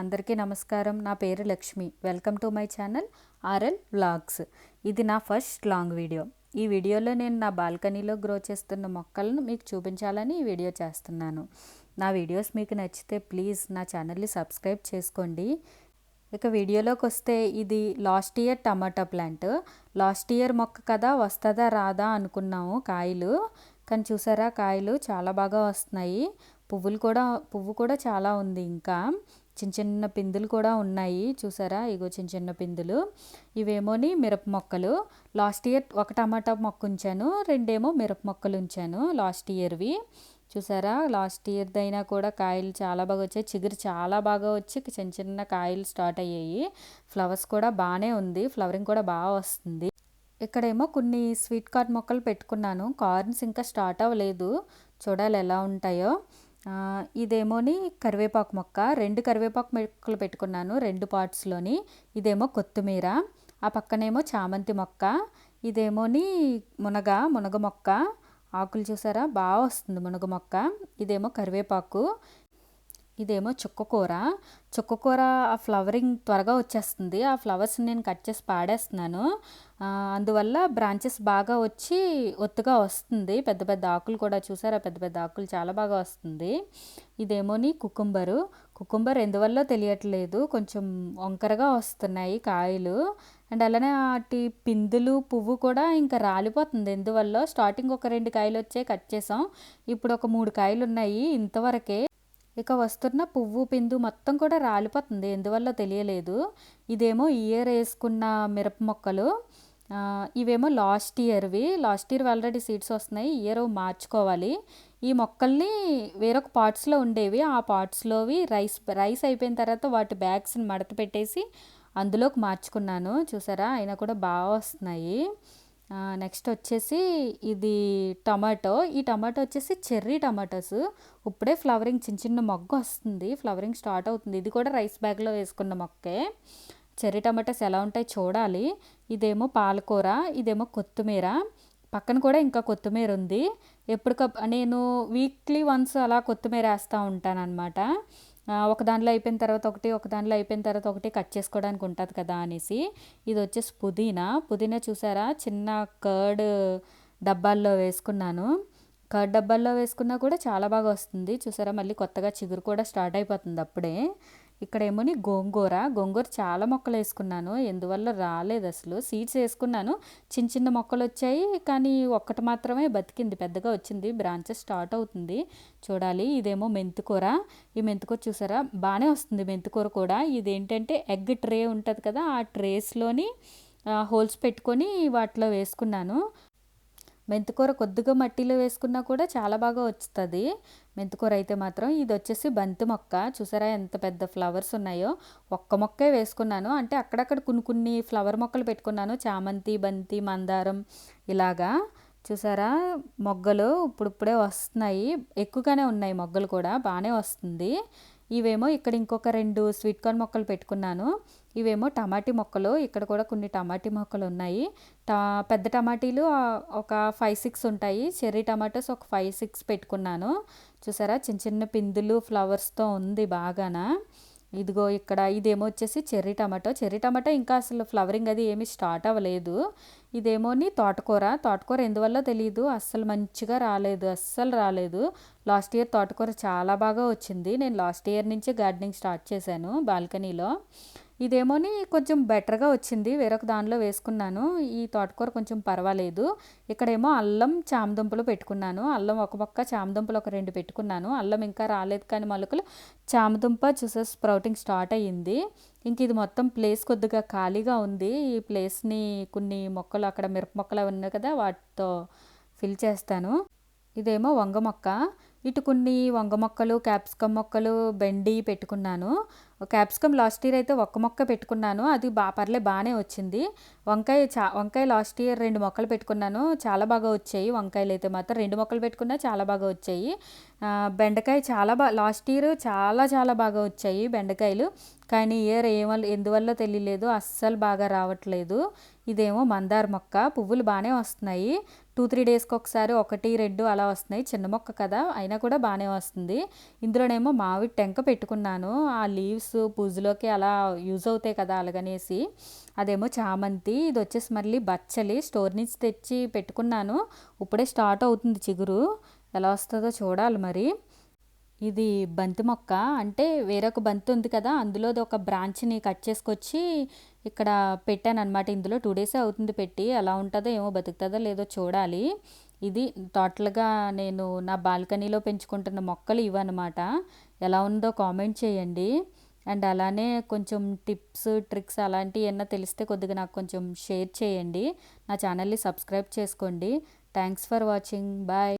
అందరికీ నమస్కారం. నా పేరు Lakshmi. Welcome to my channel RL vlogs. ఇది నా ఫస్ట్ లాంగ్ వీడియో. ఈ వీడియోలో నేను నా బాల్కనీలో గ్రో చేస్తున్న మొక్కలను మీకు చూపించాలని ఈ వీడియో చేస్తున్నాను. నా వీడియోస్ మీకు నచ్చితే ప్లీజ్ నా ఛానల్ని సబ్స్క్రైబ్ చేసుకోండి. ఇక వీడియోలోకి వస్తే ఇది last year tomato plant. Last year మొక్క కదా వస్తుందా రాదా అనుకున్నాము కాయలు. కానీ చూసారా కాయలు చాలా బాగా వస్తున్నాయి. పువ్వులు కూడా పువ్వు కూడా చాలా ఉంది ఇంకా. చిన్న చిన్న పిందులు కూడా ఉన్నాయి. చూసారా? ఇగో చిన్న చిన్న పిందులు. ఇవేమోని మిరప మొక్కలు. లాస్ట్ ఇయర్ ఒక టమాటా మొక్క ఉంచాను. రెండేమో మిరప మొక్కలు ఉంచాను లాస్ట్ ఇయర్వి. చూసారా? లాస్ట్ ఇయర్దైనా కూడా కాయలు చాలా బాగా వచ్చాయి. చిగురు చాలా బాగా వచ్చి చిన్న చిన్న కాయలు స్టార్ట్ అయ్యాయి. ఫ్లవర్స్ కూడా బాగానే ఉంది. ఫ్లవరింగ్ కూడా బాగా వస్తుంది. ఇక్కడేమో కొన్ని స్వీట్ కార్న్ మొక్కలు పెట్టుకున్నాను. కార్న్స్ ఇంకా స్టార్ట్ అవ్వలేదు. చూడాలి ఎలా ఉంటాయో. ఇదేమోని కరివేపాకు మొక్క. రెండు కరివేపాకు మొక్కలు పెట్టుకున్నాను రెండు పార్ట్స్లోని. ఇదేమో కొత్తిమీర ఆ పక్కనేమో చామంతి మొక్క ఇదేమోని మునగ మునగ మొక్క. ఆకులు చూసారా? బాగా వస్తుంది మునగ మొక్క. ఇదేమో కరివేపాకు. ఇదేమో చుక్కకూర చుక్కకూర ఆ ఫ్లవరింగ్ త్వరగా వచ్చేస్తుంది. ఆ ఫ్లవర్స్ నేను కట్ చేసి పాడేస్తున్నాను. అందువల్ల బ్రాంచెస్ బాగా వచ్చి ఒత్తుగా వస్తుంది. పెద్ద పెద్ద ఆకులు కూడా చూసారా? పెద్ద పెద్ద ఆకులు చాలా బాగా వస్తుంది. ఇదేమోని కుకుంబరు. కుకుంబర్ ఎందువల్ల తెలియట్లేదు. కొంచెం వంకరగా వస్తున్నాయి కాయలు. అండ్ అలానే వాటి పిందులు పువ్వు కూడా ఇంకా రాలిపోతుంది. ఎందువల్ల? స్టార్టింగ్ ఒక రెండు కాయలు వచ్చే కట్ చేసాం. ఇప్పుడు ఒక మూడు కాయలు ఉన్నాయి ఇంతవరకే. ఇక వస్తున్న పువ్వు పిందు మొత్తం కూడా రాలిపోతుంది. ఎందువల్ల తెలియలేదు. ఇదేమో ఇయర్ వేసుకున్న మిరప మొక్కలు. ఇవేమో లాస్ట్ ఇయర్వి లాస్ట్ ఇయర్ ఆల్రెడీ సీడ్స్ వస్తున్నాయి. ఇయర్ మార్చుకోవాలి. ఈ మొక్కల్ని వేరొక పార్ట్స్లో ఉండేవి. ఆ పార్ట్స్లోవి రైస్ రైస్ అయిపోయిన తర్వాత వాటి బ్యాగ్స్ని మడత పెట్టేసి అందులోకి మార్చుకున్నాను. చూసారా? అయినా కూడా బాగా వస్తున్నాయి. నెక్స్ట్ వచ్చేసి ఇది టమాటో. ఈ టమాటో వచ్చేసి చెర్రీ టమాటోస్. ఇప్పుడే ఫ్లవరింగ్ చిన్న చిన్న మొగ్గ వస్తుంది. ఫ్లవరింగ్ స్టార్ట్ అవుతుంది. ఇది కూడా రైస్ బ్యాగ్లో వేసుకున్న మొక్కే. చెర్రీ టమాటోస్ ఎలా ఉంటాయి చూడాలి. ఇదేమో పాలకూర ఇదేమో కొత్తిమీర. పక్కన కూడా ఇంకా కొత్తిమీర ఉంది. ఎప్పటికప్పుడు నేను వీక్లీ వన్స్ అలా కొత్తిమీర వేస్తూ ఉంటాను అనమాట ఒక దాంట్లో అయిపోయిన తర్వాత ఒకటి ఒక దాంట్లో అయిపోయిన తర్వాత ఒకటి కట్ చేసుకోవడానికి ఉంటుంది కదా అనేసి ఇది వచ్చేసి పుదీనా. పుదీనా చూసారా? చిన్న కర్డ్ డబ్బాల్లో వేసుకున్నాను. కర్డ్ డబ్బాల్లో వేసుకున్నా కూడా చాలా బాగా వస్తుంది. చూసారా? మళ్ళీ కొత్తగా చిగురు కూడా స్టార్ట్ అయిపోతుంది అప్పుడే. ఇక్కడ ఏమోని గోంగూర. గోంగూర చాలా మొక్కలు వేసుకున్నాను. ఎందువల్ల రాలేదు అసలు. సీడ్స్ వేసుకున్నాను. చిన్న చిన్న మొక్కలు వచ్చాయి. కానీ ఒక్కటి మాత్రమే బతికింది. పెద్దగా వచ్చింది. బ్రాంచెస్ స్టార్ట్ అవుతుంది. చూడాలి. ఇదేమో మెంతికూర ఈ మెంతికూర చూసారా? బాగానే వస్తుంది మెంతికూర కూడా. ఇదేంటంటే ఎగ్ ట్రే ఉంటుంది కదా ఆ ట్రేస్లోని హోల్స్ పెట్టుకొని వాటిలో వేసుకున్నాను. మెంతికూర కొద్దిగా మట్టిలో వేసుకున్నా కూడా చాలా బాగా వస్తుంది మెంతికూర అయితే మాత్రం ఇది వచ్చేసి బంతి మొక్క. చూసారా ఎంత పెద్ద ఫ్లవర్స్ ఉన్నాయో? ఒక్క మొక్కే వేసుకున్నాను. అంటే అక్కడక్కడ కొన్ని కొన్ని ఫ్లవర్ మొక్కలు పెట్టుకున్నాను. చామంతి బంతి మందారం ఇలాగా. చూసారా? మొగ్గలు ఇప్పుడిప్పుడే వస్తున్నాయి. ఎక్కువగానే ఉన్నాయి మొగ్గలు కూడా. బాగానే వస్తుంది. ఇవేమో ఇక్కడ ఇంకొక రెండు స్వీట్ కార్న్ మొక్కలు పెట్టుకున్నాను. ఇవేమో టమాటీ మొక్కలు. ఇక్కడ కూడా కొన్ని టమాటీ మొక్కలు ఉన్నాయి. టా పెద్ద టమాటీలు ఒక ఫైవ్ సిక్స్ ఉంటాయి. చెర్రీ టమాటోస్ ఒక ఫైవ్ సిక్స్ పెట్టుకున్నాను. చూసారా? చిన్న చిన్న పిందులు ఫ్లవర్స్తో ఉంది బాగానా. ఇదిగో ఇక్కడ ఇదేమో వచ్చేసి చెర్రీ టమాటో. చెర్రీ టమాటో ఇంకా అసలు ఫ్లవరింగ్ అది ఏమీ స్టార్ట్ అవ్వలేదు. ఇదేమోని తోటకూర. తోటకూర ఎందువల్ల తెలియదు అస్సలు మంచిగా రాలేదు. అస్సలు రాలేదు. లాస్ట్ ఇయర్ తోటకూర చాలా బాగా వచ్చింది. నేను లాస్ట్ ఇయర్ నుంచే గార్డెనింగ్ స్టార్ట్ చేశాను బాల్కనీలో. ఇదేమోని కొంచెం బెటర్గా వచ్చింది. వేరొక దానిలో వేసుకున్నాను. ఈ తోటకూర కొంచెం పర్వాలేదు. ఇక్కడేమో అల్లం చామదుంపలు పెట్టుకున్నాను. అల్లం ఒక మొక్క చామదుంపలు ఒక రెండు పెట్టుకున్నాను. అల్లం ఇంకా రాలేదు కానీ మొలకలు చామదుంప చూసే స్ప్రౌటింగ్ స్టార్ట్ అయ్యింది. ఇంక ఇది మొత్తం ప్లేస్ కొద్దిగా ఖాళీగా ఉంది. ఈ ప్లేస్ని కొన్ని మొక్కలు అక్కడ మిరప మొక్కలు ఉన్నాయి కదా వాటితో ఫిల్ చేస్తాను. ఇదేమో వంగ మొక్క. ఇటు కొన్ని వంగ మొక్కలు క్యాప్సికమ్ మొక్కలు బెండి పెట్టుకున్నాను. క్యాప్సికమ్ లాస్ట్ ఇయర్ అయితే ఒక్క మొక్క పెట్టుకున్నాను. అది బా పర్లే బాగానే వచ్చింది. వంకాయ చా వంకాయ లాస్ట్ ఇయర్ రెండు మొక్కలు పెట్టుకున్నాను. చాలా బాగా వచ్చాయి. వంకాయలు అయితే మాత్రం రెండు మొక్కలు పెట్టుకున్నా చాలా బాగా వచ్చాయి. బెండకాయ చాలా బాగా లాస్ట్ ఇయర్ చాలా చాలా బాగా వచ్చాయి బెండకాయలు. కానీ ఇయర్ ఏమల్ ఎందువల్ల తెలియలేదు. అస్సలు బాగా రావట్లేదు. ఇదేమో మందార మొక్క. పువ్వులు బాగానే వస్తున్నాయి. టూ త్రీ డేస్కి ఒకసారి ఒకటి రెండు అలా వస్తున్నాయి. చిన్న మొక్క కదా అయినా కూడా బాగానే వస్తుంది. ఇందులోనేమో మామిడి టెంక పెట్టుకున్నాను. ఆ లీవ్స్ పూజలోకి అలా యూజ్ అవుతాయి కదా అలాగనేసి. అదేమో చామంతి ఇది వచ్చేసి మళ్ళీ బచ్చలి స్టోర్ నుంచి తెచ్చి పెట్టుకున్నాను. ఇప్పుడే స్టార్ట్ అవుతుంది చిగురు. ఎలా వస్తుందో చూడాలి మరి. ఇది బంతి మొక్క. అంటే వేరొక బంతి ఉంది కదా అందులో ఒక బ్రాంచ్ని కట్ చేసుకొచ్చి ఇక్కడ పెట్టాను అనమాట ఇందులో టూ డేసే అవుతుంది పెట్టి. ఎలా ఉంటుందో ఏమో బతుకుతుందో లేదో చూడాలి. ఇది టోటల్గా నేను నా బాల్కనీలో పెంచుకుంటున్న మొక్కలు ఇవన్నమాట. ఎలా ఉందో కామెంట్ చేయండి. అండ్ అలానే కొంచెం టిప్స్ ట్రిక్స్ అలాంటివి ఏమన్నా తెలిస్తే కొద్దిగా నాకు కొంచెం షేర్ చేయండి. నా ఛానల్ని సబ్స్క్రైబ్ చేసుకోండి. Thanks for watching. బాయ్.